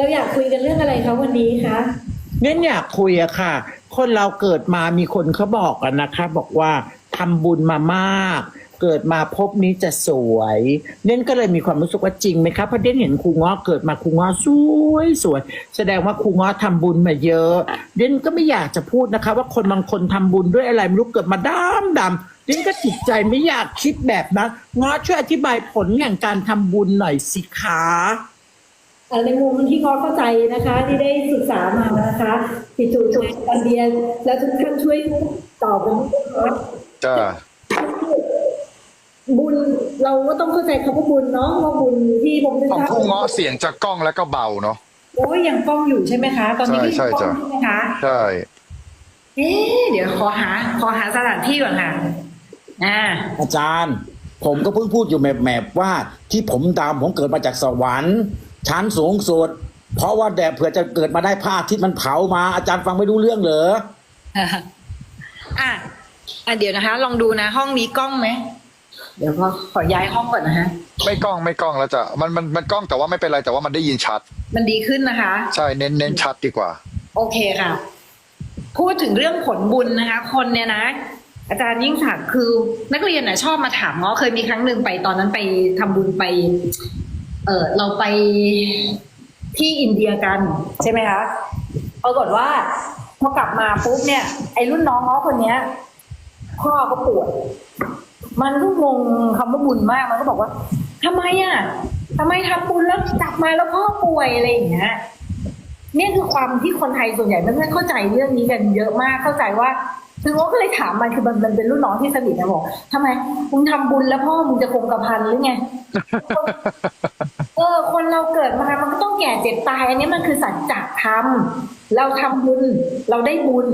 เราอยากคุยกันเรื่องอะไรคะวันนี้คะเน้นอยากคุยอะค่ะ คนเราเกิดมามีคนเขาบอกกันนะคะ บอกว่าทำบุญมามาก เกิดมาพบนี้จะสวยเน้นก็เลยมีความรู้สึกว่าจริงไหมครับเพราะเน้นเห็นครูง้อเกิดมาครูง้อสวยสวย แสดงว่าครูง้อทำบุญมาเยอะเน้นก็ไม่อยากจะพูดนะคะ ว่าคนบางคนทำบุญด้วยอะไรไม่รู้เกิดมาดำดำเน้นก็จิตใจไม่อยากคิดแบบนั้นง้อช่วยอธิบายผลแห่งการทำบุญหน่อยสิคะ ในมุมที่ง้อเข้าใจนะคะ ที่ได้ศึกษามานะคะปิจุจุกันเดียนแล้วทุกท่านช่วยตอบกันนะคะจ้าบุญเราก็ต้องเข้าใจคำว่าบุญเนาะว่าบุญที่ผมจะของผู้เงาะเสียงจะกล้องแล้วก็เบาเนาะโอ้ยยังกล้องอยู่ใช่ไหมคะ ตอนนี้ใช่ใช่ยังกล้องจ้ะใช่ไหมคะใช่เอ๊ะเดี๋ยวขอหา ขอหาสถานที่ก่อนค่ะอ่าอาจารย์ ผมก็เพิ่งพูดอยู่แมบๆว่าที่ผมดำผมเกิดมาจากสวรรค์ ชั้นสูงสุด เพราะว่าแดดเผื่อจะเกิดมาได้ภาคที่มันเผามา อาจารย์ฟังไม่รู้เรื่องเหรออะอะเดี๋ยวนะคะ ลองดูนะ ห้องนี้กล้องไหมเดี๋ยวพอขอย้ายห้องก่อนนะฮะ ไม่กล้องไม่กล้องแล้วจ้ะมันมันมันกล้องแต่ว่าไม่เป็นไรแต่ว่ามันได้ยินชัด มันดีขึ้นนะคะ ใช่เน้นเน้นชัดดีกว่า โอเคค่ะ พูดถึงเรื่องผลบุญนะคะ คนเนี่ยนะ อาจารย์ยิ่งศักดิ์คือ นักเรียนน่ะชอบมาถามง้อเคยมีครั้งหนึ่งไปตอนนั้นไปทำบุญไปเออเราไปที่อินเดียกันใช่ไหมคะปรากฏว่าพอกลับมาปุ๊บเนี่ย ไอ้รุ่นน้องง้อคนเนี้ยพ่อก็ป่วยมันก็งงคำว่าบุญมากมันก็บอกว่าทำไมอะทำไมทำบุญแล้วกลับมาแล้วพ่อป่วยอะไรอย่างเงี้ยเนี่ยคือความที่คนไทยส่วนใหญ่ไม่ค่อยเข้าใจเรื่องนี้กันเยอะมากเข้าใจว่าคือว่าก็เลยถามมันคือมันมันเป็นรุ่นน้องที่สนิทนะบอกทำไมมึงทำบุญแล้วพ่อมึงจะคงกระพันหรือไง เออคนเราเกิดมา มันก็ต้องแก่เจ็บตาย อันนี้มันคือสัจจธรรม เราทำบุญ เราได้บุญ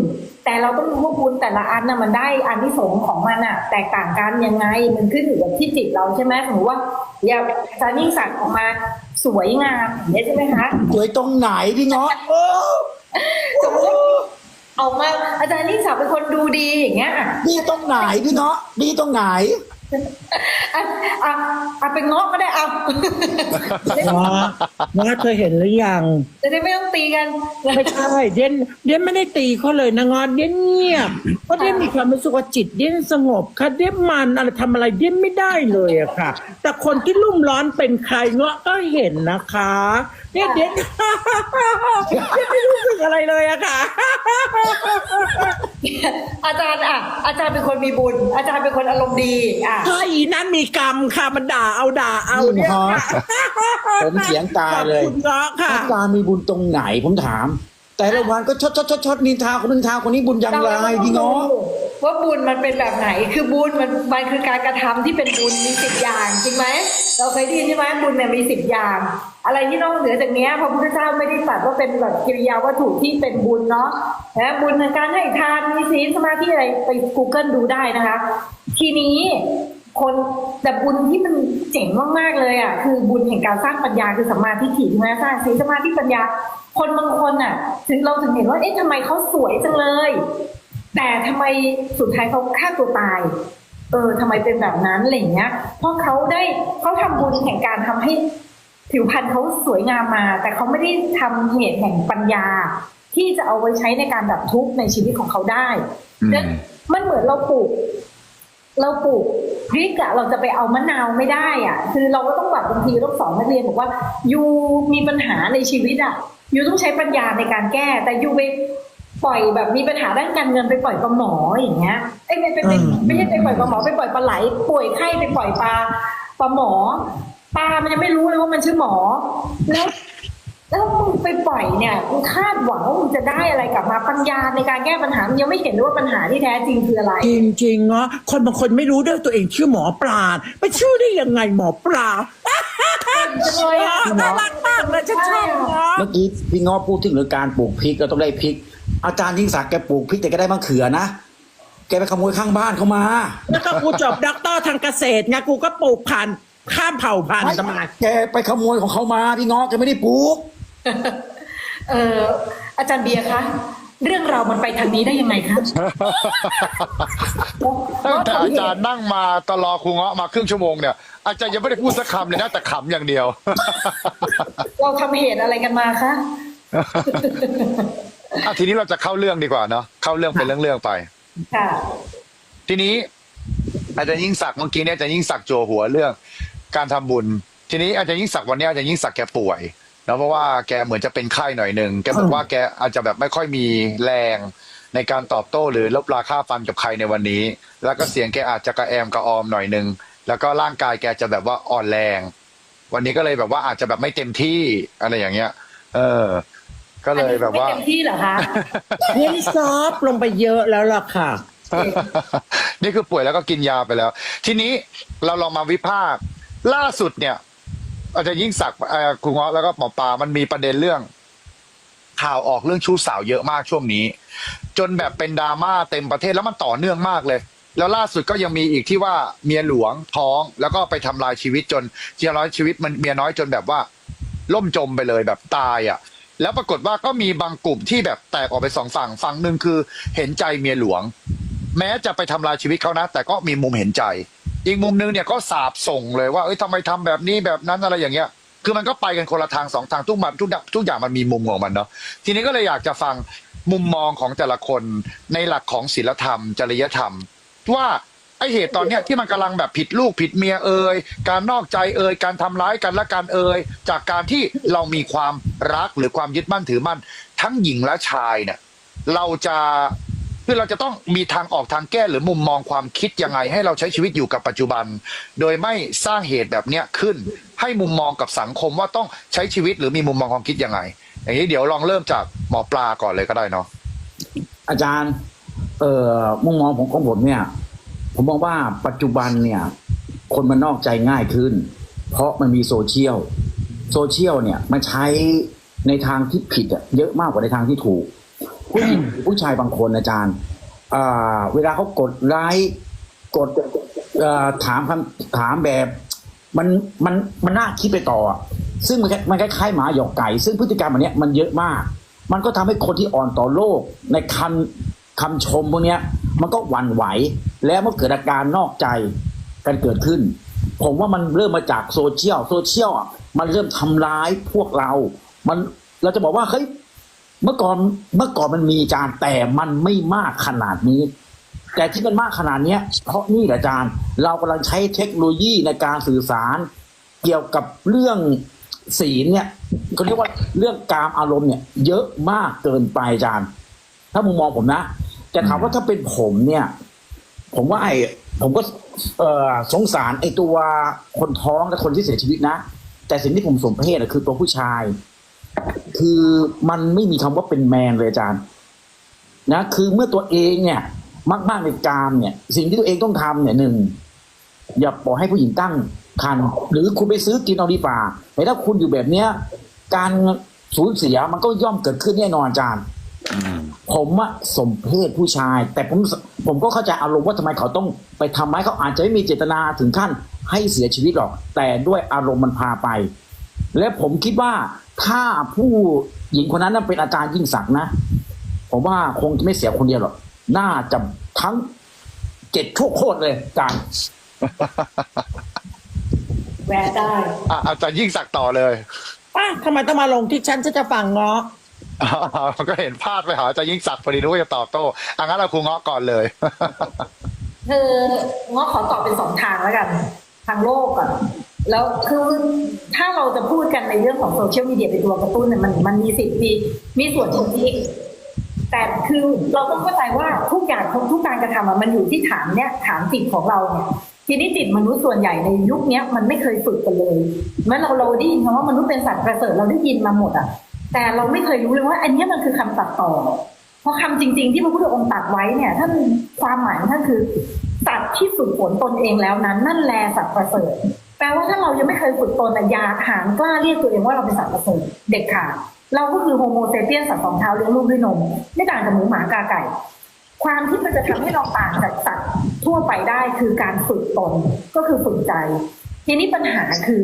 แต่เราต้องรู้ว่าบุญแต่ละอันน่ะมันได้อันที่สงส์ของมันอะ แตกต่างกันยังไง มันขึ้นอยู่กับที่จิตเราใช่ไหมสมมติว่าอย่างอาจารย์ยิ่งศักดิ์ออกมาสวยงามอย่างนี้ยใช่ไหมคะสวยตรงไหนพี่เงาะเออสมมติออกมาอาจารย์ยิ่งศักดิ์เป็นคนดูดีอย่างเงี้ยอะดีตรงไหนพี่เงาะดีตรงไหน อะอะอะเป็นเงาะก็ได้เอาง้อง้อเคยเห็นหรือยัง จะได้ไม่ต้องตีกัน ไม่ใช่เด่นเด่นไม่ได้ตีเขาเลยนะงอนเด่นเงียบเพราะเด่นมีความรู้สึกว่าจิตเด่นสงบค่ะเด่นมันอะไรทำอะไรเด่นไม่ได้เลยอะค่ะ แต่คนที่รุ่มร้อนเป็นใครเงาะก็เห็นนะคะเนี่ยเด่นเด่นไม่รู้สึกอะไรเลยอะค่ะ อาจารย์อะ อาจารย์เป็นคนมีบุญ อาจารย์เป็นคนอารมณ์ดีอะ ถ้าอีนั้นมีกรรมค่ะมันด่าเอาด่าเอาเนี่ยค่ะผมเสียงตาเลยขอบคุณเงาะค่ะอาจารย์มีบุญตรงไหนผมถาม แต่ละวันก็ชดชดชดชดนินทาคนนึงทาคนนี้บุญยังไรพี่เงาะ ว่าบุญมันเป็นแบบไหน คือบุญมันมันคือการกระทำที่เป็นบุญมีสิบอย่างจริงไหมเราเคยได้ยินใช่ไหมบุญเนี่ยมีสิบอย่าง อะไรที่นอกเหนือจากนี้พระพุทธเจ้าไม่ได้ตรัสว่าเป็นแบบกิริยาวัตถุที่เป็นบุญเนาะนะบุญในการให้ทานมีศีลสมาธิอะไรไป Google ดูได้นะคะ ทีนี้คนแต่บุญที่มันเจ๋งมากๆเลยอะคือบุญแห่งการสร้างปัญญาคือสัมมาทิฏฐิใช่ไหมสร้างศีลสมาธิปัญญา คนบางคนอะ ถึงเราถึงเห็นว่าเอ๊ะทำไมเขาสวยจังเลย แต่ทำไมสุดท้ายเขาฆ่าตัวตาย เออทำไมเป็นแบบนั้นอะไรอย่างเงี้ย เพราะเขาได้เขาทำบุญแห่งการทำให้ผิวพรรณเขาสวยงามมา แต่เขาไม่ได้ทำเหตุแห่งปัญญา ที่จะเอาไว้ใช้ในการดับทุกข์ในชีวิตของเขาได้อืมและมันเหมือนเราปลูกเราปลูกพริกอะเราจะไปเอามะนาวไม่ได้อะคือเราก็ต้องแบบบางทีต้องสอนนักเรียนบอกว่ายูมีปัญหาในชีวิตอะยูต้องใช้ปัญญาในการแก้ แต่ยูไป ปล่อยแบบมีปัญหาด้านการเงินไปปล่อยปลาหมออย่างเงี้ยเอ้ยไม่ไม่ไม่อืมไม่ใช่ไปปล่อยปลาหมอไปปล่อยปลาไหล ป่วยไข้ไปปล่อยปลาปลาหมอปลามันยังไม่รู้เลยว่ามันชื่อหมอแล้วแล้วมึงไปปล่อยเนี่ยมึงคาดหวังว่ามึงจะได้อะไรกลับมาปัญญาในการแก้ปัญหามึงยังไม่เห็นเลยว่าปัญหาที่แท้จริงคืออะไร จริงๆเนาะคนบางคนไม่รู้ด้วยตัวเองชื่อหมอปลาไปชื่อได้ยังไงหมอปลาเลยอะน่ารักมากเลยฉันชอบเนาะ เมื่อกี้พี่เงาะพูดถึงเรื่องการปลูกพริกเราต้องได้พริก อาจารย์ยิ่งศักดิ์แกปลูกพริกแต่ก็ได้มะเขือนะ แกไปขโมยข้างบ้านเขามา แล้วก็กูจบด็อกเตอร์ทางเกษตรไงกูก็ปลูกพันธุ์ข้ามเผ่าพันธุ์ทำไมแกไปขโมยของเขามาพี่เงาะแกไม่ได้ปลูก เอออาจารย์เบียร์คะ เรื่องราวมันไปทางนี้ได้ยังไงคะตั้งแต่อาจารย์นั่งมาตลอครูเงาะมาครึ่งชั่วโมงเนี่ยอาจารย์ยังไม่ได้พูดสักคำเลยนะแต่ขำอย่างเดียว เราทำเหตุอะไรกันมาคะ อะทีนี้เราจะเข้าเรื่องดีกว่าเนาะเข้าเรื่องเป็นเรื่องๆไป ค่ะ ทีนี้ อาจารย์ยิ่งศักดิ์เมื่อกี้เนี่ยอาจารย์ยิ่งศักดิ์โจหัวเรื่อง การทำบุญ ทีนี้อาจารย์ยิ่งศักดิ์วันนี้อาจารย์ยิ่งศักดิ์แกป่วยแล้วเพราะว่าแกเหมือนจะเป็นไข้หน่อยหนึ่งแกบอกว่าแกอาจจะแบบไม่ค่อยมีแรงในการตอบโต้หรือลบราค่าฟันกับใครในวันนี้ แล้วก็เสียงแกอาจจะกระแอมกระออมหน่อยหนึ่งแล้วก็ร่างกายแกจะแบบว่าอ่อนแรง วันนี้ก็เลยแบบว่าอาจจะแบบไม่เต็มที่อะไรอย่างเงี้ย เออ ก็เลยแบบว่า ไม่เต็มที่เหรอคะเฮ้ยซอฟต์ลงไปเยอะแล้วล่ะค่ะ นี่คือป่วยแล้วก็กินยาไปแล้ว ทีนี้เราลองมาวิพากษ์ล่าสุดเนี่ยอาจจะยิ่งศักดิ์เอ่อครูเงาะแล้วก็หมอปลามันมีประเด็นเรื่อง ข่าวออกเรื่องชู้สาวเยอะมากช่วงนี้ จนแบบเป็นดราม่าเต็มประเทศแล้วมันต่อเนื่องมากเลย แล้วล่าสุดก็ยังมีอีกที่ว่าเมียหลวงท้องแล้วก็ไปทำลายชีวิตจนเมียน้อยชีวิตมันเมียน้อยจนแบบว่า ล่มจมไปเลยแบบตายอะ แล้วปรากฏว่าก็มีบางกลุ่มที่แบบแตกออกไปสองฝั่งฝั่งหนึ่งคือเห็นใจเมียหลวง แม้จะไปทำลายชีวิตเขานะ แต่ก็มีมุมเห็นใจ อีกมุมนึงเนี่ยก็สาบส่งเลยว่าเอ้ยทำไมทำแบบนี้แบบนั้นอะไรอย่างเงี้ยคือมันก็ไปกันคนละทางสองทางทุกมันทุกทุกอย่างมันมีมุมของมันเนาะทีนี้ก็เลยอยากจะฟังมุมมองของแต่ละคนในหลักของศีลธรรม จริยธรรมว่า ไอเหตุตอนเนี้ยที่มันกำลังแบบผิดลูกผิดเมียเอ่ยการนอกใจเอ่ยการทำร้ายกันและการเอ่ยจากการที่เรามีความรักหรือความยึดมั่นถือมั่น ทั้งหญิงและชายเนี่ยเราจะคือเราจะต้องมีทางออกทางแก้หรือมุมมองความคิดยังไง ให้เราใช้ชีวิตอยู่กับปัจจุบัน โดยไม่สร้างเหตุแบบเนี้ยขึ้น ให้มุมมองกับสังคมว่าต้องใช้ชีวิตหรือมีมุมมองความคิดยังไง อย่างนี้เดี๋ยวลองเริ่มจากหมอปลาก่อนเลยก็ได้เนาะอาจารย์ เอ่อมุมมองผมของผมเนี่ย ผมมองว่าปัจจุบันเนี่ย คนมันนอกใจง่ายขึ้น เพราะมันมีโซเชียลโซเชียลเนี่ยมันใช้ในทางที่ผิดอะเยอะมากกว่าในทางที่ถูก ผู้หญิงผู้ชายบางคนอาจารย์เวลาเขากดไลค์กดถามคำถามแบบมันมันมันน่าคิดไปต่อ ซึ่งมันมันคล้ายๆหมาหยอกไก่ ซึ่งพฤติกรรมแบบนี้มันเยอะมาก มันก็ทำให้คนที่อ่อนต่อโลกในคำ คำชมพวกนี้มันก็หวั่นไหว แล้วมันเกิดอาการนอกใจกันเกิดขึ้น ผมว่ามันเริ่มมาจากโซเชียลโซเชียลมันเริ่มทำร้ายพวกเรา มันเราจะบอกว่าเฮ้ยเมื่อก่อนเมื่อก่อนมันมีจานแต่มันไม่มากขนาดนี้ แต่ที่มันมากขนาดเนี้ย เพราะนี่แหละอาจารย์ เรากำลังใช้เทคโนโลยีในการสื่อสาร เกี่ยวกับเรื่องศีลเนี่ยเขาเรียกว่าเรื่องการอารมณ์เนี่ย เยอะมากเกินไปอาจารย์ ถ้ามุมมองผมนะ แต่ถามว่าถ้าเป็นผมเนี่ย ผมว่าไอ้ผมก็เออสงสารไอ้ตัวคนท้องและคนที่เสียชีวิตนะ แต่สิ่งที่ผมสมเพศอะคือตัวผู้ชาย คือมันไม่มีคำว่าเป็นแมนเลยอาจารย์ นะ คือเมื่อตัวเองเนี่ย มากๆในกามเนี่ย สิ่งที่ตัวเองต้องทำเนี่ยหนึ่งอย่าปล่อยให้ผู้หญิงตั้งคันหรือคุณไปซื้อกินเอาดีฝ่าแต่ถ้าคุณอยู่แบบเนี้ย การสูญเสียมันก็ย่อมเกิดขึ้นแน่นอนอาจารย์ ผมอะสมเพศผู้ชาย แต่ผมผมก็เข้าใจอารมณ์ว่าทำไมเขาต้องไปทำร้ายเขาอาจจะไม่มีเจตนาถึงขั้นให้เสียชีวิตหรอก แต่ด้วยอารมณ์มันพาไป และผมคิดว่าถ้าผู้หญิงคนนั้นนะเป็นอาจารย์ยิ่งศักดิ์นะ ผมว่าคงจะไม่เสียคนเดียวหรอกน่าจะทั้งเจ็ดชั่วโคตรเลยอาจารย์แวะได้อะอาจารย์ยิ่งศักดิ์ต่อเลยป้าทำไมต้องมาลงที่ฉันฉันจะฟังเงาะ อ่าก็เห็นพลาดไปหาอจารย์ยิ่งศักดิ์พอดีนึกว่าจะตอบโต้อะงั้นเราครูเงาะก่อนเลย คือง้อขอตอบเป็นสองทางแล้วกัน ทางโลกก่อนแล้วคือถ้าเราจะพูดกันในเรื่องของโซเชียลมีเดียเป็นตัวกระตุ้นเนี่ยมันมันมีสิทธิ์มีมีส่วนจริงแต่คือเราต้องเข้าใจว่าทุกอย่างทุกการกระทำอะมันอยู่ที่ฐานเนี่ยฐานจิตของเราเนี่ยทีนี้จิตมนุษย์ส่วนใหญ่ในยุคนี้มันไม่เคยฝึกกันเลยแม้เราเราได้ยินคำว่ามนุษย์เป็นสัตว์ประเสริฐเราได้ยินมาหมดอะ แต่เราไม่เคยรู้เลยว่า อันนี้มันคือคำตัดต่อ เพราะคำจริง ๆ ที่พระพุทธองค์ตัดไว้เนี่ยท่านความหมายท่านคือสัตว์ที่ฝึกฝนตนเองแล้วนั้น นั่นแลสัตว์ประเสริฐแปลว่าถ้าเรายังไม่เคยฝึกตนอยาหารกล้าเรียกตัวเองว่าเราเป็นสัตว์ประเสริฐเด็กขาดเราก็คือโฮโมเซเปียนสัตว์สองเท้าเลี้ยงลูกด้วยนมไม่ต่างจากหมูหมากาไก่ ความที่มันจะทำให้เราต่างจากสัตว์ทั่วไปได้คือการฝึกตนก็คือฝึกใจ ทีนี้ปัญหาคือ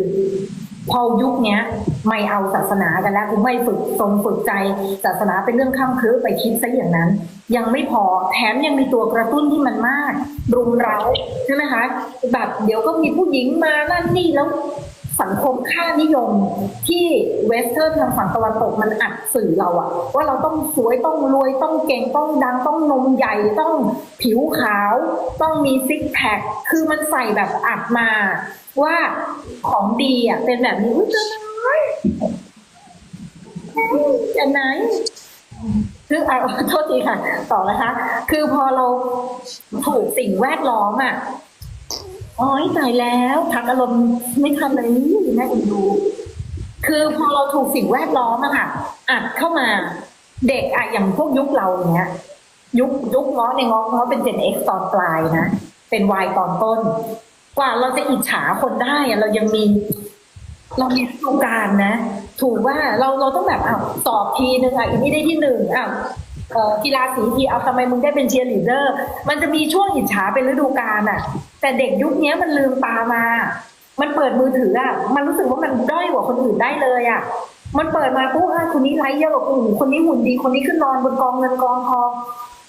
พอยุคเนี้ยไม่เอาศาสนากันแล้วกูไม่ฝึกทรงฝึกใจศาสนาเป็นเรื่องข้ามคือไปคิดซะอย่างนั้น ยังไม่พอแถมยังมีตัวกระตุ้นที่มันมาก รุมเร้าใช่ไหมคะแบบเดี๋ยวก็มีผู้หญิงมานั่นนี่แล้ว สังคมค่านิยมที่เวสเทิร์นทางฝั่งตะวันตกมันอัดสื่อเราอะว่าเราต้องสวยต้องรวยต้องเก่งต้องดังต้องนมใหญ่ต้องผิวขาว ต้องมีซิกแพคคือมันใส่แบบอัดมา ว่าของดีอะเป็นแบบนี้อุ๊ยจะไหนจะไหนคือเอาโทษทีค่ะ ต่อนะคะ คือพอเราถูกสิ่งแวดล้อมอะ โอ้ยตายแล้วพักอารมณ์ไม่ทันเลยนี่แม่เอ็นดู คือพอเราถูกสิ่งแวดล้อมอะค่ะอัดเข้ามาเด็กอะอย่างพวกยุคเราเนี้ย ยุคยุคง้อในง้อง้อเป็น Gen X ตอนปลายนะเป็น Y ตอนต้น กว่าเราจะอิจฉาคนได้อะเรายังมี เรามีโครงการนะ ถูกว่าเราเราต้องแบบอ้าวสอบทีหนึ่งอะอีนี่ได้ที่หนึ่งอ้าวเอ่อ กีฬาสีทีเอาทำไมมึงได้เป็นเชียร์ลีดเดอร์ มันจะมีช่วงอิจฉาเป็นฤดูกาลอะ แต่เด็กยุคนี้มันลืมตามา มันเปิดมือถืออะ มันรู้สึกว่ามันด้อยกว่าคนอื่นได้เลยอะ มันเปิดมาปุ๊บคนนี้ไลค์เยอะกว่ากูคนนี้หุ่นดี คนนี้ขึ้นนอนบนกองเงินกองทอง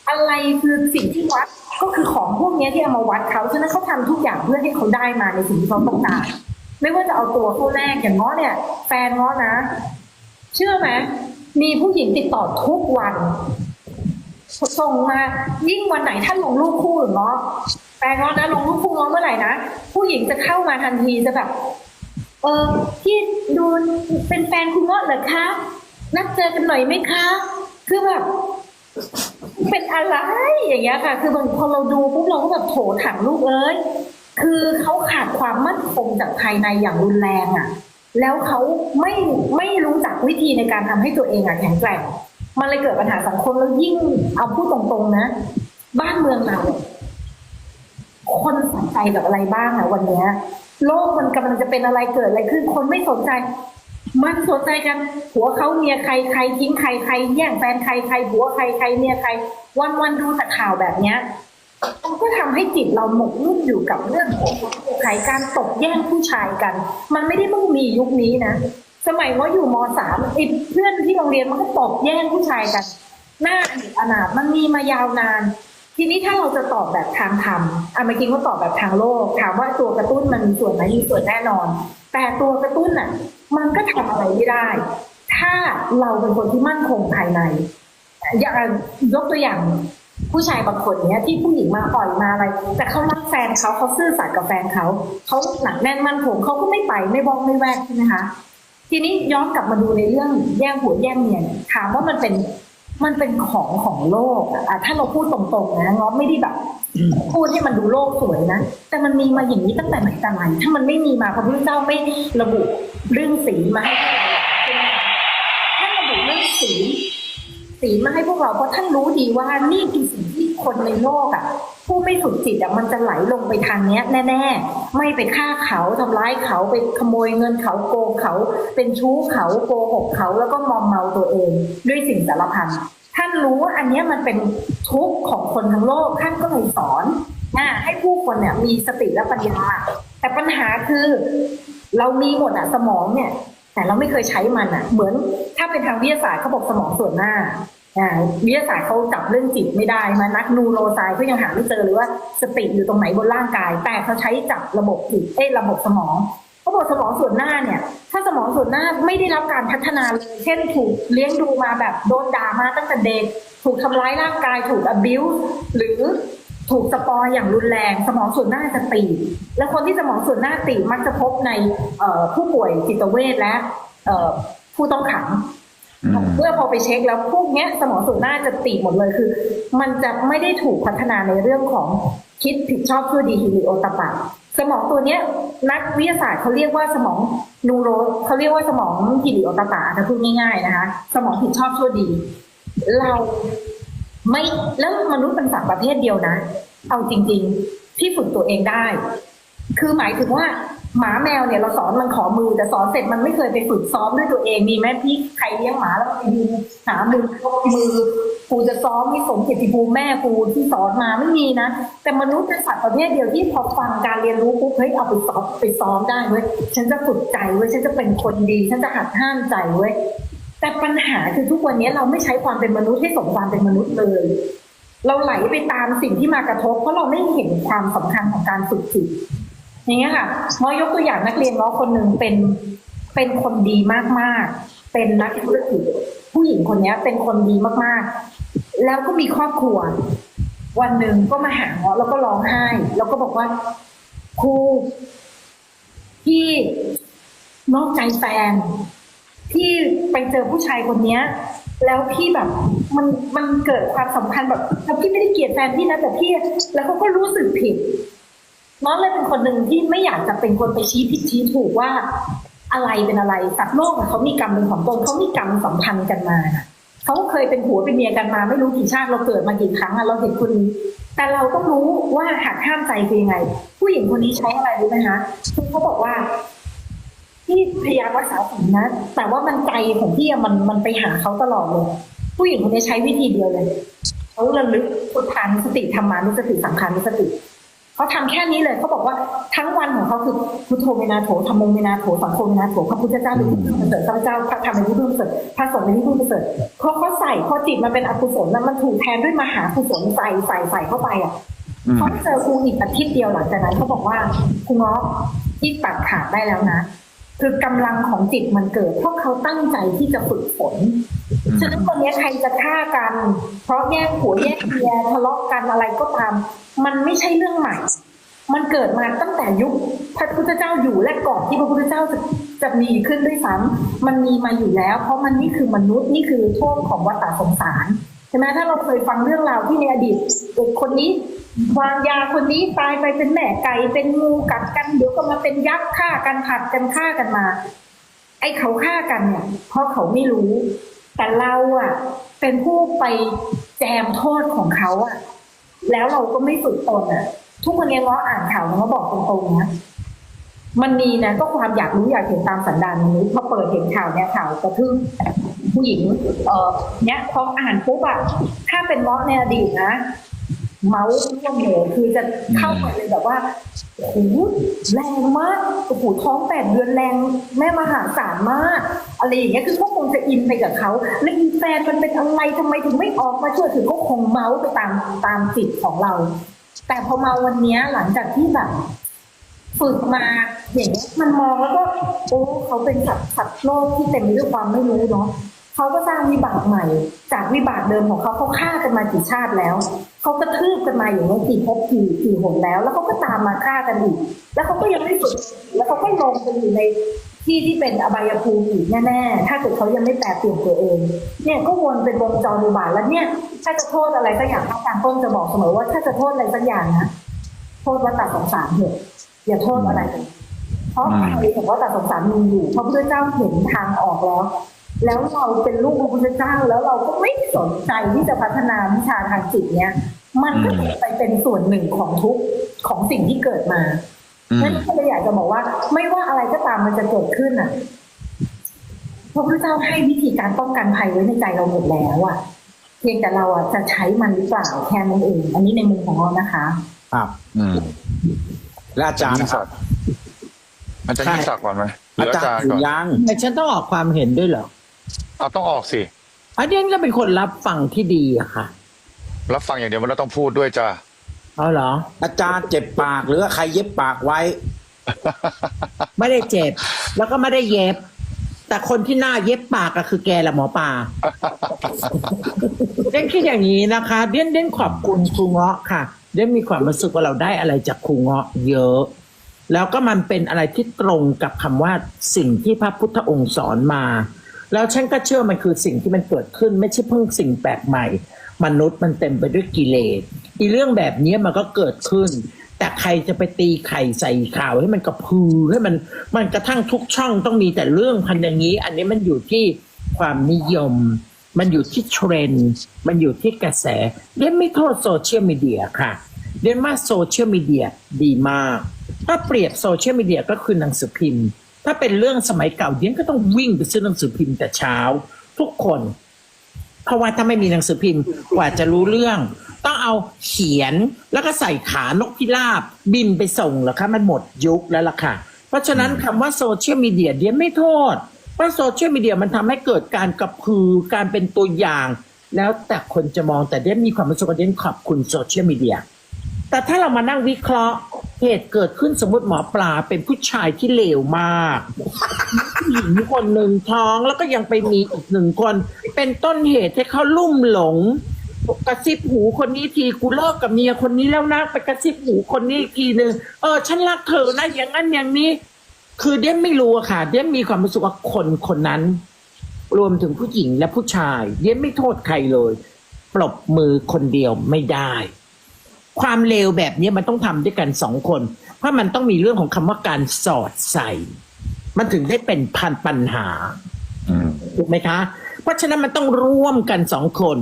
อะไรคือสิ่งที่วัดก็คือของพวกนี้ที่เอามาวัดเขาฉะนั้นเขาทำทุกอย่างเพื่อให้เขาได้มาในสิ่งที่เขาต้องการไม่ว่าจะเอาตัวคู่แรกอย่างง้อเนี่ย แฟนง้อนะ เชื่อไหมมีผู้หญิงติดต่อทุกวัน ส่งมายิ่งวันไหนถ้านลงรูปคู่หรือเง้อแฟนง้อนะลงรูปคู่ง้อเมื่อไหร่นะผู้หญิงจะเข้ามาทันทีจะแบบ เออพี่ดูเป็นแฟนคุณง้อเหรอคะนัดเจอกันหน่อยไหมคะ คือแบบ เป็นอะไรอย่างเงี้ยค่ะ คือบางพอเราดูปุ๊บเราก็แบบโถถังลูกเอ้ยคือเขาขาดความมั่นคงจากภายในอย่างรุนแรงอะ่ะ แล้วเขาไม่ไม่รู้จักวิธีในการทำให้ตัวเองอะแข็งแกร่ง มันเลยเกิดปัญหาสังคมแล้วยิ่งเอาพูดตรงๆนะ บ้านเมืองเราคนสนใจกับอะไรบ้างอะวันเนี้ย โลกมันกำลังจะเป็นอะไรเกิดอะไรขึ้น คนไม่สนใจ มันสนใจกันผัวเขาเมียใครใครทิ้งใครใครแย่งแฟนใครใครผัวใครใครเมียใคร วันวันๆดูแต่ข่าวแบบเนี้ยมันก็ทำให้จิตเราหมกมุ่นอยู่กับเรื่องของขายการตกแย่งผู้ชายกัน มันไม่ได้เพิ่งมียุคนี้นะ สมัยว่าอยู่มสามไอ้เพื่อนที่โรงเรียนมันก็ตกแย่งผู้ชายกัน หน้าอดีตอนาถมันมีมายาวนาน ทีนี้ถ้าเราจะตอบแบบทางธรรมอะเมื่อกี้ก็ตอบแบบทางโลก ถามว่าตัวกระตุ้นมันมีส่วนไหมมีส่วนแน่นอน แต่ตัวกระตุ้นอะ มันก็ทำอะไรไม่ได้ ถ้าเราเป็นคนที่มั่นคงภายใน อย่างยกตัวอย่างผู้ชายบางคนเนี้ยที่ผู้หญิงมาอ่อยมาอะไร แต่เขารักแฟนเขาเขาซื่อสัตย์กับแฟนเขาเขาหนักแน่นมั่นคงเขาก็ไม่ไปไม่บ้องไม่แวกใช่ไหมคะ ทีนี้ย้อนกลับมาดูในเรื่องแย่งหัวแย่งเมียเนี่ยถามว่ามันเป็นมันเป็นของของโลกอะถ้าเราพูดตรงๆนะง้อไม่ได้แบบพูดให้มันดูโลกสวยนะ แต่มันมีมาอย่างนี้ตั้งแต่ไหนแต่ไรถ้ามันไม่มีมาพระพุทธเจ้าไม่ระบุเรื่องศีลมาให้เราถ้าระบุเรื่องศีล ศีลมาให้พวกเราเพราะท่านรู้ดีว่านี่คือสิ่งที่คนในโลกอะ ผู้ไม่สุดจิตอะมันจะไหลลงไปทางเนี้ยแน่ ๆ ไม่ไปฆ่าเขาทำร้ายเขาไปขโมยเงินเขาโกงเขา เป็นชู้เขาโกหกเขาแล้วก็มอมเมาตัวเอง ด้วยสิ่งสารพันท่านรู้ว่าอันเนี้ยมันเป็นทุกข์ของคนทั้งโลกท่านก็เลยสอนนะให้ผู้คนเนี่ยมีสติและปัญญาแต่ปัญหาคือ เรามีหมดอะสมองเนี่ย แต่เราไม่เคยใช้มันอะ เหมือนถ้าเป็นทางวิทยาศาสตร์เขาบอกสมองส่วนหน้าอ่าวิทยาศาสตร์เขาจับเรื่องจิตไม่ได้มานักนูโรไซน์เขายังหาไม่เจอเลยว่าสติอยู่ตรงไหนบนร่างกาย แต่เขาใช้จับระบบจิตเอ้ระบบสมองเขาบอกสมองส่วนหน้าเนี่ย ถ้าสมองส่วนหน้าไม่ได้รับการพัฒนาเลยเช่นถูกเลี้ยงดูมาแบบโดนด่ามาตั้งแต่เด็ก ถูกทำร้ายร่างกายถูก abuse หรือ ถูกสปอยอย่างรุนแรง สมองส่วนหน้าจะตีบและคนที่สมองส่วนหน้าตีบมักจะพบในเอ่อผู้ป่วยจิตเวชและเอ่อผู้ต้องขังเมื่อพอไปเช็คแล้วพวกเนี้ย สมองส่วนหน้าจะตีบหมดเลยคือ มันจะไม่ได้ถูกพัฒนาในเรื่องของคิดผิดชอบชั่วดีฮิริโอตปะสมองตัวเนี้ยนักวิทยาศาสตร์เขาเรียกว่าสมองนูโรเขาเรียกว่าสมองฮิริโอตปะถ้าพูดง่ายๆนะคะ สมองผิดชอบชั่วดี เรา ไม่แล้วมนุษย์เป็นสัตว์ประเภทเดียวนะ เอาจริง ๆ ที่ฝึกตัวเองได้ คือหมายถึงว่า หมาแมวเนี่ยเราสอนมันขอมือแต่สอนเสร็จมันไม่เคยไปฝึกซ้อมด้วยตัวเองมีไหมพี่ใครเลี้ยงหมาแล้วไปยืนหามือเขามือกูจะซ้อมมีสมเกียรติภูมิแม่กูที่สอนมาไม่มีนะแต่มนุษย์เป็นสัตว์ประเภทเดียวที่พอฟังการเรียนรู้ปุ๊บเฮ้ยเอาไปซ้อมไปซ้อมได้เว้ยฉันจะฝึกใจเว้ยฉันจะเป็นคนดี ฉันจะหัดห้ามใจเว้ย แต่ปัญหาคือทุกวันนี้เราไม่ใช้ความเป็นมนุษย์ให้สมความเป็นมนุษย์เลย เราไหลไปตามสิ่งที่มากระทบ เพราะเราไม่เห็นความสำคัญของการฝึกจิตอย่างเงี้ยค่ะมอยกตัวอย่างนักเรียนน้อคนหนึ่งเป็นเป็นคนดีมากๆ เป็นนักธุรกิจผู้หญิงคนนี้เป็นคนดีมากๆ แล้วก็มีครอบครัว วันหนึ่งก็มาหาเงาะแล้วก็ร้องไห้ แล้วก็บอกว่าครูพี่นอกใจแฟน พี่ไปเจอผู้ชายคนเนี้ย แล้วพี่แบบมันมันเกิดความสัมพันธ์แบบแต่พี่ไม่ได้เกลียดแฟนพี่นะแต่พี่แล้วเขาก็รู้สึกผิดน้องเลยเป็นคนหนึ่งที่ไม่อยากจะเป็นคนไปชี้ผิดชี้ถูกว่าอะไรเป็นอะไรสัตว์โลกเขามีกรรมเป็นของตนเขามีกรรมสัมพันธ์กันมาเขาเคยเป็นผัวเป็นเมียกันมา ไม่รู้กี่ชาติเราเกิดมากี่ครั้งเราเห็นคนนี้แต่เราต้องรู้ว่าหักห้ามใจคือยังไง ผู้หญิงคนนี้ใช้อะไรรู้ไหมคะคือเขาบอกว่า ที่พยายามรักษาศีลนะ แต่ว่ามันใจของพี่อะมันมันไปหาเขาตลอดเลย ผู้หญิงคนนี้ใช้วิธีเดียวเลยเขาระลึกพุทธานุสติธรรมานุสติสังขานุสติเขาทำแค่นี้เลยเขาบอกว่าทั้งวันของเขาคือพุทโธเมนาโถธรรมโมเมนาโถสังโฆเมนาโถพระพุทธเจ้าเป็นที่พึ่งประเสริฐพระเจ้าพระธรรมเป็นที่พึ่งประเสริฐพระสงฆ์เป็นที่พึ่งประเสริฐเพราะเขาใส่พอจิตมันเป็นอกุศลแล้วมันถูกแทนด้วยมหากุศลใส่ใส่ใส่เข้าไปอะเขาเจอครูอีกอาทิตย์เดียวหลังจากนั้นเขาบอกว่าครูเงาะที่ตัดขาดได้แล้วนะ คือกำลังของจิตมันเกิด เพราะเขาตั้งใจที่จะฝึกฝน ฉะนั้นวันนี้ใครจะฆ่ากัน เพราะแย่งผัวแย่งเมียทะเลาะกันอะไรก็ตาม มันไม่ใช่เรื่องใหม่ มันเกิดมาตั้งแต่ยุคพระพุทธเจ้าอยู่และก่อนที่พระพุทธเจ้าจะจะมีขึ้นด้วยซ้ำมันมีมาอยู่แล้ว เพราะมันนี่คือมนุษย์นี่คือโทษของวัฏสงสารใช่ไหมถ้าเราเคยฟังเรื่องราวที่ในอดีตเด็กคนนี้ วางยาคนนี้ตายไปเป็นแม่ไก่เป็นงูกัดกันเดี๋ยวก็มาเป็นยักษ์ฆ่ากันผัดกันฆ่ากันมา ไอ้เขาฆ่ากันเนี่ยเพราะเขาไม่รู้ แต่เราอะ เป็นผู้ไปแจมโทษของเขาอะ แล้วเราก็ไม่ฝึกตนอะ ทุกวันนี้ง้ออ่านข่าวง้อบอกตรงๆนะ มันมีนะก็ความอยากรู้อยากเห็นตามสันดานมนุษย์พอเปิดเห็นข่าวเนี่ยข่าวกระทืบผู้หญิง เออเนี่ยพออ่านปุ๊บอะถ้าเป็นง้อในอดีตนะ เมาส์ร่วมเลยคือจะเข้าไปเลยแบบว่าโอ้โหแรงมากโอ้โหท้องแปดเดือนแรงแม่มหาศาลมากอะไรอย่างเงี้ยคือเขาคงจะอินไปกับเขาแล้วอีแฟนมันเป็นอะไรทำไมถึงไม่ออกมาช่วยถึงก็คงเมาส์ไปตามตามจิตของเรา แต่พอมาวันนี้หลังจากที่แบบ ฝึกมาอย่างเงี้มันมองแล้วก็โอ้เขาเป็นสัตว์สัตว์โลกที่เต็มไปด้วยความไม่รู้เนาะเขาก็สร้างวิบากใหม่ จากวิบากเดิมของเขาเขาฆ่ากันมากี่ชาติแล้วเขากระทืบกันมาอย่างนี้กี่ภพกี่กี่หนแล้ว แล้วเขาก็ตามมาฆ่ากันอีก แล้วเขาก็ยังไม่ฝึกแล้วเขาก็ลงไปอยู่ในที่ที่เป็นอบายภูมิอีกแน่ๆ ถ้าเกิดเขายังไม่แปลเปลี่ยนตัวเอง เนี่ยก็วนเป็นวงจรอุบาทแล้วเนี่ย ถ้าจะโทษอะไรสักอย่างพระอาจารย์ต้นจะบอกเสมอว่าถ้าจะโทษอะไรสักอย่างนะ โทษวัฏฏะสงสารเถอะ อย่าโทษอะไรเลยเพราะใครเห็นว่าแต่สงสารมีอยู่พระพุทธเจ้าเห็นทางออกแล้ว แล้วเราเป็นลูกพระพุทธเจ้าแล้วเราก็ไม่สนใจที่จะพัฒนาวิชาทางจิตเนี้ยมันก็จะไปเป็นส่วนหนึ่งของทุกข์ของสิ่งที่เกิดมาอืมนั่นก็เลยอยากจะบอกว่า ไม่ว่าอะไรก็ตามมันจะเกิดขึ้นอะพระพุทธเจ้าให้วิธีการป้องกันภัยไว้ในใจเราหมดแล้วอะ เพียงแต่เราอะจะใช้มันหรือเปล่าแค่นั้นเอง อันนี้ในมุมของเรานะคะ ครับ อืม และอาจารย์ยิ่งคศัรับกดิ์มันจะยิ่งศักดิ์ก่อนไหมหรืออาอาจารจารย์ย์ก่อนยังแต่ฉันต้องออกความเห็นด้วยเหรอเอาต้องออกสิอันนี้ก็เป็นคนรับฟังที่ดีอะค่ะรับฟังอย่างเดียวมันเราต้องพูดด้วยจ้า เอาเหรอ อาจารย์เจ็บปากหรือว่าใครเย็บปากไว้ ไม่ได้เจ็บ แล้วก็ไม่ได้เย็บ แต่คนที่หน้าเย็บปากก็คือแกแหละหมอปลา เด่นคิดอย่างนี้นะคะเด่นเด่นขอบคุณครูเงาะค่ะ เด่นมีความรู้สึกว่าเราได้อะไรจากครูเงาะเยอะ แล้วก็มันเป็นอะไรที่ตรงกับคำว่าสิ่งที่พระพุทธองค์สอนมา แล้วฉันก็เชื่อมันคือสิ่งที่มันเกิดขึ้น ไม่ใช่เพิ่งสิ่งแปลกใหม่ มนุษย์มันเต็มไปด้วยกิเลสอีเรื่องแบบนี้มันก็เกิดขึ้น แต่ใครจะไปตีไข่ใส่ข่าวให้มันกระพือให้มันมันกระทั่งทุกช่องต้องมีแต่เรื่องพันอย่างนี้ อันนี้มันอยู่ที่ความนิยม มันอยู่ที่เทรนด์มันอยู่ที่กระแสเรียนไม่โทษโซเชียลมีเดียค่ะเรียนว่าโซเชียลมีเดียดีมาก ถ้าเปรียบโซเชียลมีเดียก็คือหนังสือพิมพ์ ถ้าเป็นเรื่องสมัยเก่าเดียนก็ต้องวิ่งไปซื้อหนังสือพิมพ์แต่เช้า ทุกคน เพราะว่าถ้าไม่มีหนังสือพิมพ์กว่าจะรู้เรื่อง ต้องเอาเขียนแล้วก็ใส่ขานกพิราบบินไปส่งเหรอคะมันหมดยุคแล้วล่ะค่ะ เพราะฉะนั้นคำว่าโซเชียลมีเดียเดียนไม่โทษ เพราะโซเชียลมีเดียมันทำให้เกิดการกระพือการเป็นตัวอย่าง แล้วแต่คนจะมองแต่เดียนมีความรู้สึกว่าเดียนขอบคุณโซเชียลมีเดีย แต่ถ้าเรามานั่งวิเคราะห์เหตุเกิดขึ้นสมมติหมอปลาเป็นผู้ชายที่เลวมากผู้หญิงคนหนึ่งท้องแล้วก็ยังไปมีอีกหนึ่งคน เป็นต้นเหตุให้เขาลุ่มหลง กระซิบหูคนนี้ทีกูเลิกกับเมียคนนี้แล้วนะไปกระซิบหูคนนี้อีกทีหนึ่งเออ ฉันรักเธอนะอย่างนั้นอย่างนี้ คือเดียมไม่รู้อะค่ะ เดียมมีความรู้สึกว่าคนคนนั้น รวมถึงผู้หญิงและผู้ชาย เดียมไม่โทษใครเลย ปรบมือคนเดียวไม่ได้ ความเลวแบบนี้มันต้องทำด้วยกันสองคน เพราะมันต้องมีเรื่องของคำว่าการสอดใส่ มันถึงได้เป็นพันปัญหาถูกไหมคะ เพราะฉะนั้นมันต้องร่วมกันสองคน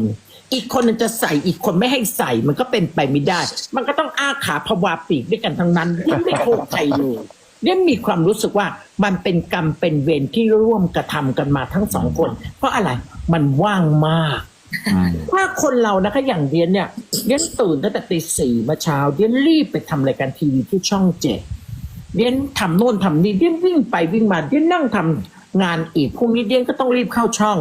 อีกคนจะใส่อีกคนไม่ให้ใส่ มันก็เป็นไปไม่ได้ มันก็ต้องอ้าขาพวาปีกด้วยกันทั้งนั้นยังไม่โทษใครเลย เนี่ยมีความรู้สึกว่ามันเป็นกรรมเป็นเวรที่ร่วมกระทำกันมาทั้งสองคน เพราะอะไรมันว่างมาก ถ้าคนเรานะคะอย่างเดียนเนี่ยเดียนตื่นตั้งแต่ตีสี่มาเช้าเดียนรีบไปทำรายการทีวีที่ช่องเจ็ดเดียนทำโน่นทำนี่เดียนวิ่งไปวิ่งมาเดียนนั่งทำงานอีกพรุ่งนี้เดียนก็ต้องรีบเข้าช่อง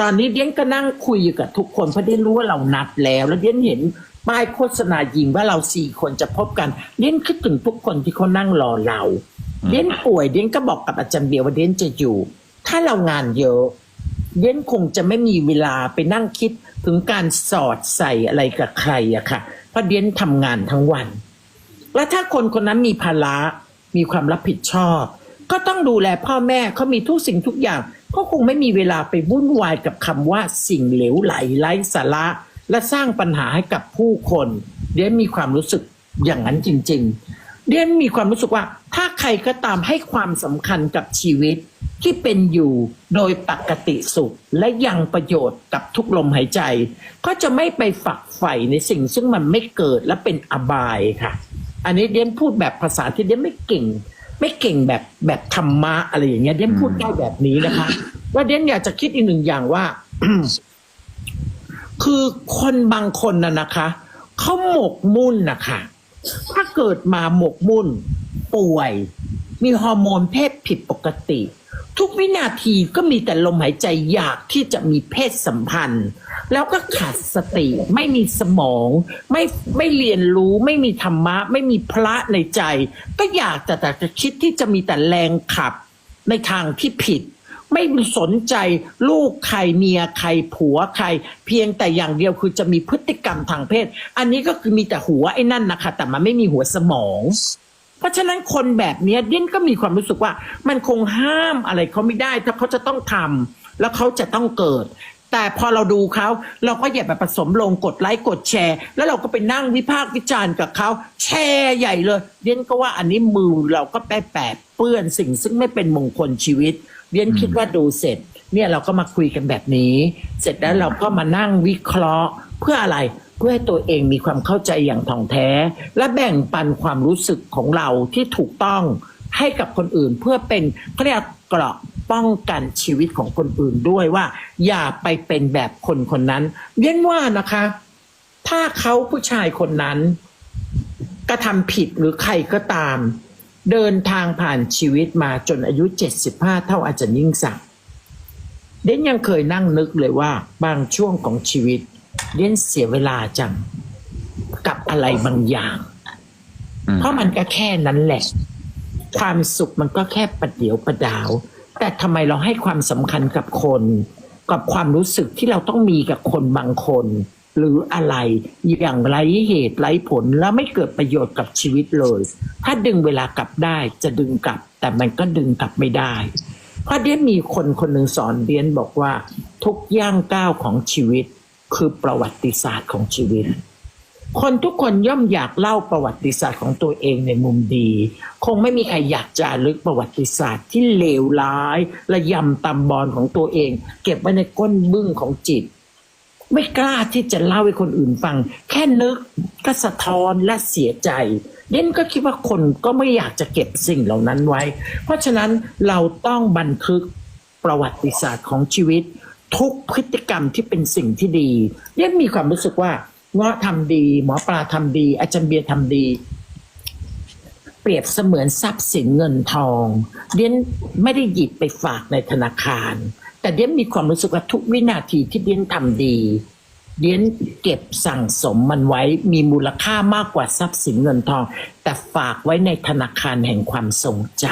ตอนนี้เดียนก็นั่งคุยอยู่กับทุกคนเพราะเดียนรู้ว่าเรานัดแล้ว แล้วเดียนเห็น ป้ายโฆษณายิงว่าเราสี่คนจะพบกันเดียนคิดถึงทุกคนที่เขานั่งรอเราเดียนป่วยเดียนก็บอกกับอาจารย์เบียร์ว่าเดียนจะอยู่ ถ้าเรางานเยอะเดียนคงจะไม่มีเวลาไปนั่งคิดถึงการสอดใส่อะไรกับใครอะค่ะ เพราะเดียนทำงานทั้งวัน แล้วถ้าคนคนนั้นมีภาระมีความรับผิดชอบ ก็ต้องดูแลพ่อแม่เขามีทุกสิ่งทุกอย่างก็คงไม่มีเวลาไปวุ่นวายกับคำว่าสิ่งเหลวไหลไร้สาระ และสร้างปัญหาให้กับผู้คน เดียนมีความรู้สึกอย่างนั้นจริง ๆ เดียนมีความรู้สึกว่า ถ้าใครก็ตามให้ความสำคัญกับชีวิตที่เป็นอยู่โดยปกติสุข และยังประโยชน์กับทุกลมหายใจ ก็จะไม่ไปฝักใฝ่ในสิ่งซึ่งมันไม่เกิดและเป็นอบายค่ะ อันนี้เดียนพูดแบบภาษาที่เดียนไม่เก่ง ไม่เก่งแบบแบบธรรมะอะไรอย่างเงี้ยเดียนพูดได้แบบนี้นะคะว่าเดียนอยากจะคิดอีกหนึ่งอย่างว่า คือคนบางคนน่ะนะคะเขาหมกมุ่นนะคะถ้าเกิดมาหมกมุ่น ป่วย มีฮอร์โมนเพศผิดปกติ ทุกวินาทีก็มีแต่ลมหายใจอยากที่จะมีเพศสัมพันธ์ แล้วก็ขาดสติไม่มีสมอง ไม่ไม่เรียนรู้ไม่มีธรรมะ ไม่มีพระในใจ ก็อยากแต่แต่จะคิดที่จะมีแต่แรงขับในทางที่ผิด ไม่สนใจลูกใครเมียใครผัวใคร เพียงแต่อย่างเดียวคือจะมีพฤติกรรมทางเพศ อันนี้ก็คือมีแต่หัวไอ้นั่นนะคะ แต่มันไม่มีหัวสมอง เพราะฉะนั้นคนแบบนี้เดียนก็มีความรู้สึกว่า มันคงห้ามอะไรเขาไม่ได้ ถ้าเขาจะต้องทำแล้วเขาจะต้องเกิดแต่พอเราดูเขาเราก็อย่าไปผสมลงกดไลค์กดแชร์ แล้วเราก็ไปนั่งวิพากษ์วิจารณ์กับเขาแชร์ใหญ่เลยเดียนก็ว่าอันนี้มือเราก็แปะแปดเปื้อนสิ่งซึ่งไม่เป็นมงคลชีวิต เดียนคิดว่าดูเสร็จ เนี่ยเราก็มาคุยกันแบบนี้ เสร็จแล้วเราก็มานั่งวิเคราะห์เพื่ออะไรเพื่อให้ตัวเองมีความเข้าใจอย่างถ่องแท้ และแบ่งปันความรู้สึกของเราที่ถูกต้องให้กับคนอื่นเพื่อเป็นเขาเรียกเกราะป้องกันชีวิตของคนอื่นด้วยว่า อย่าไปเป็นแบบคนคนนั้นเรียนว่านะคะ ถ้าเขาผู้ชายคนนั้นกระทำผิดหรือใครก็ตาม เดินทางผ่านชีวิตมาจนอายุ 75 เท่าอาจารย์ยิ่งศักดิ์เดนยังเคยนั่งนึกเลยว่าบางช่วงของชีวิตเดนเสียเวลาจังกับอะไรบางอย่างอืมเพราะมันก็แค่นั้นแหละ ความสุขมันก็แค่ประเดี๋ยวประดาว แต่ทำไมเราให้ความสำคัญกับคน กับความรู้สึกที่เราต้องมีกับคนบางคน หรืออะไรอย่างไร้เหตุไร้ผลแล้วไม่เกิดประโยชน์กับชีวิตเลย ถ้าดึงเวลากลับได้จะดึงกลับ แต่มันก็ดึงกลับไม่ได้ เพราะเดียมีคนคนหนึ่งสอนเดียนบอกว่า ทุกย่างก้าวของชีวิต คือประวัติศาสตร์ของชีวิต คนทุกคนย่อมอยากเล่าประวัติศาสตร์ของตัวเองในมุมดี คงไม่มีใครอยากจารึกประวัติศาสตร์ที่เลวร้าย และยำตำบอลของตัวเอง เก็บไว้ในก้นบึ้งของจิต ไม่กล้าที่จะเล่าให้คนอื่นฟัง แค่นึกก็สะท้อนและเสียใจเด่นก็คิดว่าคนก็ไม่อยากจะเก็บสิ่งเหล่านั้นไว้ เพราะฉะนั้นเราต้องบันทึกประวัติศาสตร์ของชีวิต ทุกพฤติกรรมที่เป็นสิ่งที่ดีเด่นมีความรู้สึกว่าเงาะทำดี หมอปลาทำดี อาจารย์เบียร์ทำดี เปรียบเสมือนทรัพย์สินเงินทองเดียนไม่ได้หยิบไปฝากในธนาคาร แต่เดียนมีความรู้สึกว่าทุกวินาทีที่เดียนทำดีเดียนเก็บสั่งสมมันไว้มีมูลค่ามากกว่าทรัพย์สินเงินทอง แต่ฝากไว้ในธนาคารแห่งความทรงจ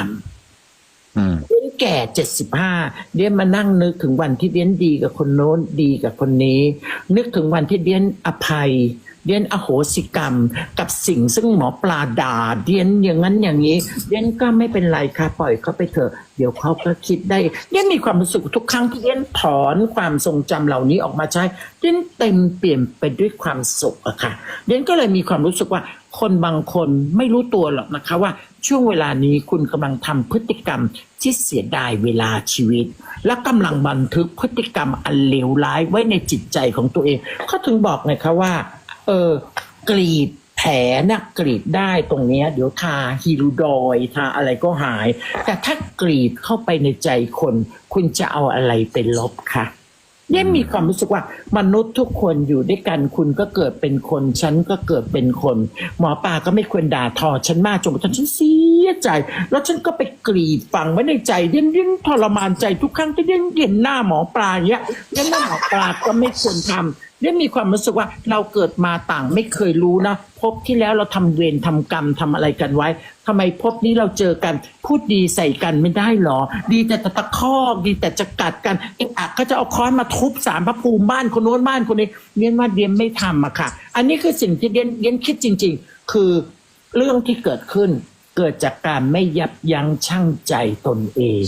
ำเดียนแก่เจ็ดสิบห้าเดียนมานั่งนึกถึงวันที่เดียนดีกับคนโน้นดีกับคนนี้ นึกถึงวันที่เดียนอภัย เดียนอโหสิกรรมกับสิ่งซึ่งหมอปลาด่าเดียนอย่างนั้นอย่างนี้ เดียนก็ไม่เป็นไรค่ะปล่อยเขาไปเถอะเดี๋ยวเขาก็คิดได้ เดียนมีความรู้สึกทุกครั้งที่เดียนถอนความทรงจำเหล่านี้ออกมาใช้เดียนเต็มเปลี่ยนไปด้วยความสุขอะค่ะ เดียนก็เลยมีความรู้สึกว่าคนบางคนไม่รู้ตัวหรอกนะคะว่าช่วงเวลานี้คุณกำลังทำพฤติกรรมที่เสียดายเวลาชีวิต และกำลังบันทึกพฤติกรรมอันเลวร้ายไว้ในจิตใจของตัวเองเขาถึงบอกไงคะว่า เออกรีดแผลนะกรีดได้ตรงเนี้ย เดี๋ยวทาฮิรูดอยทาอะไรก็หาย แต่ถ้ากรีดเข้าไปในใจคน คุณจะเอาอะไรไปลบคะเนี่ยมีความรู้สึกว่ามนุษย์ทุกคนอยู่ด้วยกันคุณก็เกิดเป็นคน ฉันก็เกิดเป็นคน หมอปลาก็ไม่ควรด่าทอฉันมากจนกระทั่งฉันเสียใจ แล้วฉันก็ไปกรีดฝังไว้ในใจเด่นเด่นทรมานใจทุกครั้งที่เด่นเห็นหน้าหมอปลาเนี้ยเด่นหน้าหมอปลาก็ไม่ควรทำ เด่นมีความรู้สึกว่าเราเกิดมาต่างไม่เคยรู้นะพบที่แล้วเราทำเวรทำกรรมทำอะไรกันไว้ทำไมพบนี้เราเจอกัน พูดดีใส่กันไม่ได้หรอ ดีแต่ตะคอกดีแต่จะกัดกันเอกอักก็จะเอาค้อนมาทุบสารพระภูมิบ้านคนโน้นบ้านคนนี้เรียนว่าเดียนไม่ทำอะค่ะ อันนี้คือสิ่งที่เดียนเดียนคิดจริง ๆ คือเรื่องที่เกิดขึ้น เกิดจากการไม่ยับยั้งชั่งใจตนเอง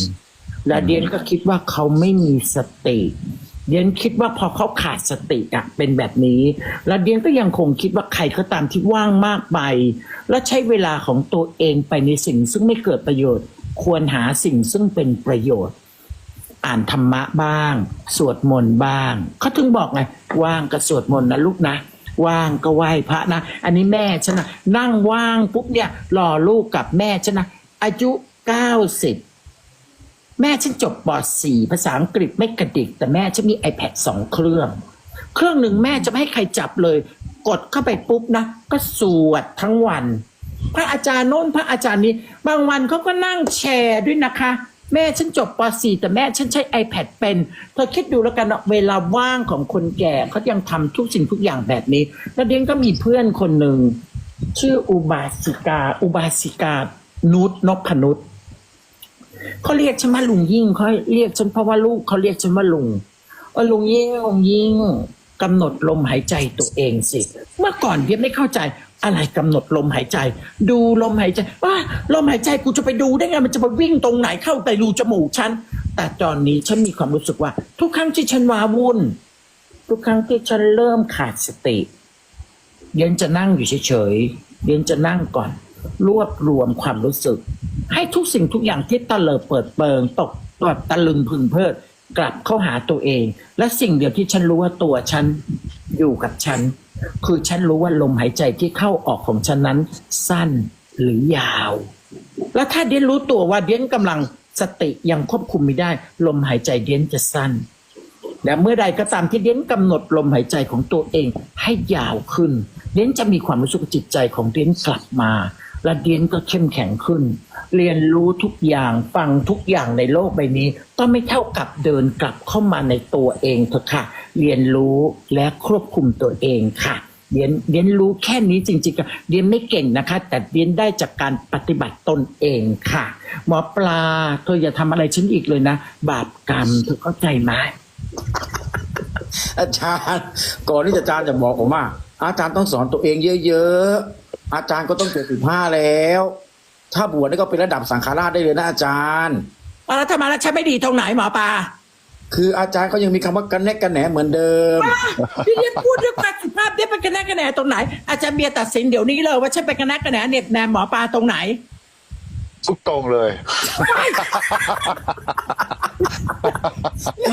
และเดียนก็คิดว่าเขาไม่มีสติ เดียนคิดว่าพอเขาขาดสติอะเป็นแบบนี้ และเดียนก็ยังคงคิดว่าใครก็ตามที่ว่างมากไป และใช้เวลาของตัวเองไปในสิ่งซึ่งไม่เกิดประโยชน์ ควรหาสิ่งซึ่งเป็นประโยชน์ อ่านธรรมะบ้าง สวดมนต์บ้างเขาถึงบอกไงว่างก็สวดมนต์นะลูกนะว่างก็ไหว้พระนะ อันนี้แม่ฉันนะนั่งว่างปุ๊บเนี่ยรอลูกกับแม่ฉันนะอายุเก้าสิบ แม่ฉันจบป .4 ภาษาอังกฤษไม่กระดิก แต่แม่ฉันมี iPad สองเครื่อง เครื่องหนึ่งแม่จะไม่ให้ใครจับเลย กดเข้าไปปุ๊บนะ ก็สวดทั้งวัน พระอาจารย์โน้นพระอาจารย์นี้ บางวันเขาก็นั่งแชร์ด้วยนะคะ แม่ฉันจบป .4 แต่แม่ฉันใช้ iPad เป็นเธอคิดดูแล้วกันเวลาว่างของคนแก่เขายังทำทุกสิ่งทุกอย่างแบบนี้ แล้วเดียนก็มีเพื่อนคนหนึ่งชื่ออุบาสิกา อุบาสิกานุชนพนุช เขาเรียกฉันว่าลุงยิ่งเขาเรียกฉันเพราะว่าลูกเขาเรียกฉันว่าลุงเออลุงยิ่งลุงยิ่งกำหนดลมหายใจตัวเองสิ เมื่อก่อนเดียไม่เข้าใจอะไรกำหนดลมหายใจ ดูลมหายใจว่าลมหายใจกูจะไปดูได้ไงมันจะไปวิ่งตรงไหนเข้าแต่รูจมูกฉันแต่ตอนนี้ฉันมีความรู้สึกว่า ทุกครั้งที่ฉันวาวุ่น ทุกครั้งที่ฉันเริ่มขาดสติเดียนจะนั่งอยู่เฉยๆเดียนจะนั่งก่อน รวบรวมความรู้สึก ให้ทุกสิ่งทุกอย่างที่ตะเลิดเปิดเปิง ตกแบบตะลึงพึงเพลิด กลับเข้าหาตัวเอง และสิ่งเดียวที่ฉันรู้ว่าตัวฉันอยู่กับฉัน คือฉันรู้ว่าลมหายใจที่เข้าออกของฉันนั้น สั้นหรือยาว แล้วถ้าเดียนรู้ตัวว่าเดียนกำลังสติยังควบคุมไม่ได้ ลมหายใจเดียนจะสั้นและเมื่อใดก็ตามที่เด้นกำหนดลมหายใจของตัวเองให้ยาวขึ้น เด้นจะมีความรู้สึกจิตใจของเด้นกลับมา และเด้นก็เข้มแข็งขึ้น เรียนรู้ทุกอย่างฟังทุกอย่างในโลกใบนี้ก็ไม่เท่ากับเดินกลับเข้ามาในตัวเองเถอะค่ะ เรียนรู้และควบคุมตัวเองค่ะเรียนเรียนรู้แค่นี้จริงๆเรียนไม่เก่งนะคะ แต่เรียนได้จากการปฏิบัติตนเองค่ะ หมอปลาเธออย่าทำอะไรฉันอีกเลยนะ บาปกรรมเธอเข้าใจไหมอาจารย์ ก่อนที่อาจารย์จะบอกผมว่าอาจารย์ต้องสอนตัวเองเยอะๆ อาจารย์ก็ต้องเจ็ดสิบห้าแล้ว ถ้าบวชนี่ก็เป็นระดับสังฆราชได้เลยนะอาจารย์เอาแล้วทำไมแล้วฉันไม่ดีตรงไหนหมอปลาคืออาจารย์ก็ยังมีคำว่ากันแนกกันแหนเหมือนเดิมพี่เรียนพูดด้วยความสุภาพเนี่ยเป็นคะแนนคะแนนตรงไหน อาจารย์เบียร์ตัดสินเดี๋ยวนี้เลยว่าฉันเป็นคะแนนคะแนนเน็บแนมหมอปลาตรงไหน ทุกตรงเลย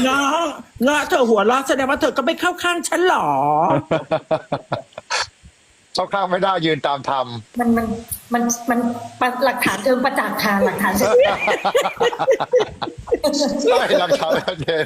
เงาะเงาะเธอหัวเราะแสดงว่าเธอก็ไม่เข้าข้างฉันหรอ เข้าข้างไม่ได้ยืนตามธรรมมันมันมันมันมันหลักฐานเชิงประจักษ์ค่ะหลักฐานเชิง ใช่หลักฐานชัดเจน